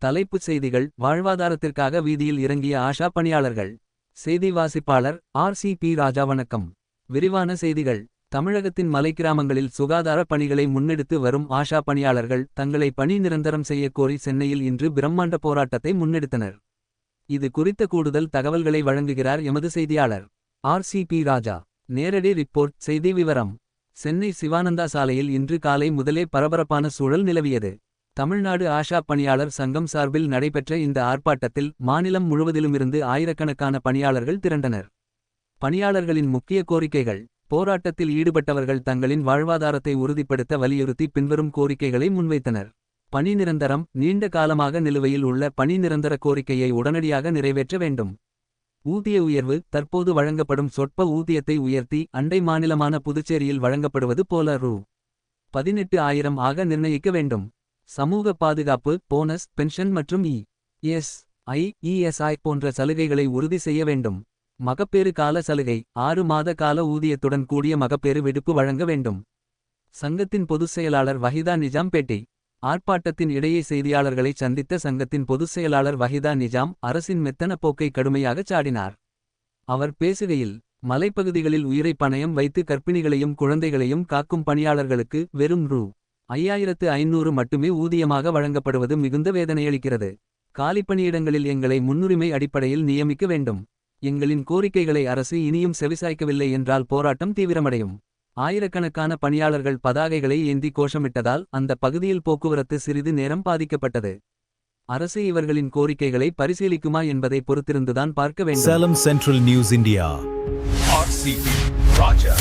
தலைப்புச் செய்திகள். வாழ்வாதாரத்திற்காக வீதியில் இறங்கிய ஆஷா பணியாளர்கள். செய்தி வாசிப்பாளர் ஆர் சி பி ராஜா வணக்கம். விரிவான செய்திகள். தமிழகத்தின் மலைக்கிராமங்களில் சுகாதார பணிகளை முன்னெடுத்து வரும் ஆஷா பணியாளர்கள் தங்களை பணி நிரந்தரம் செய்யக் கோரி சென்னையில் இன்று பிரம்மாண்ட போராட்டத்தை முன்னெடுத்தனர். இது குறித்த கூடுதல் தகவல்களை வழங்குகிறார் எமது செய்தியாளர் ஆர் சி பி ராஜா. நேரடி ரிப்போர்ட் செய்தி விவரம். சென்னை சிவானந்தா சாலையில் இன்று காலை முதலே பரபரப்பான சூழல் நிலவியது. தமிழ்நாடு ஆஷா பணியாளர் சங்கம் சார்பில் நடைபெற்ற இந்த ஆர்ப்பாட்டத்தில் மாநிலம் முழுவதிலுமிருந்து ஆயிரக்கணக்கான பணியாளர்கள் திரண்டனர். பணியாளர்களின் முக்கிய கோரிக்கைகள் போராட்டத்தில் ஈடுபட்டவர்கள் தங்களின் வாழ்வாதாரத்தை உறுதிப்படுத்த வலியுறுத்தி பின்வரும் கோரிக்கைகளை முன்வைத்தனர். பணி நிரந்தரம் நீண்ட காலமாக நிலுவையில் உள்ள பணி நிரந்தர கோரிக்கையை உடனடியாக நிறைவேற்ற வேண்டும். ஊதிய உயர்வு தற்போது வழங்கப்படும் சொற்ப ஊதியத்தை உயர்த்தி அண்டை மாநிலமான புதுச்சேரியில் வழங்கப்படுவது போல ரூ. பதினெட்டு ஆயிரம் ஆக நிர்ணயிக்க வேண்டும். சமூக பாதுகாப்பு போனஸ் பென்ஷன் மற்றும் இ எஸ் ஐ இஎஸ்ஐ போன்ற சலுகைகளை உறுதி செய்ய வேண்டும். மகப்பேறு கால சலுகை ஆறு மாத கால ஊதியத்துடன் கூடிய மகப்பேறு விடுப்பு வழங்க வேண்டும். சங்கத்தின் பொதுச் செயலாளர் வஹிதா நிஜாம் பேட்டி ஆர்ப்பாட்டத்தின் இடையே செய்தியாளர்களை சந்தித்த சங்கத்தின் பொதுச் செயலாளர் வஹிதா நிஜாம் அரசின் மெத்தன போக்கை கடுமையாகச் சாடினார். அவர் பேசுகையில் மலைப்பகுதிகளில் உயிரை பணயம் வைத்து கர்ப்பிணிகளையும் குழந்தைகளையும் காக்கும் பணியாளர்களுக்கு வெறும் ரூ. ஐயாயிரத்து ஐநூறு மட்டுமே ஊதியமாக வழங்கப்படுவது மிகுந்த வேதனையளிக்கிறது. காலிப்பணியிடங்களில் எங்களை முன்னுரிமை அடிப்படையில் நியமிக்க வேண்டும். எங்களின் கோரிக்கைகளை அரசு இனியும் செவிசாய்க்கவில்லை என்றால் போராட்டம் தீவிரமடையும். ஆயிரக்கணக்கான பணியாளர்கள் பதாகைகளை ஏந்தி கோஷமிட்டதால் அந்த பகுதியில் போக்குவரத்து சிறிது நேரம் பாதிக்கப்பட்டது. அரசு இவர்களின் கோரிக்கைகளை பரிசீலிக்குமா என்பதை பொறுத்திருந்துதான் பார்க்க வேண்டும். News India. RCP Raja.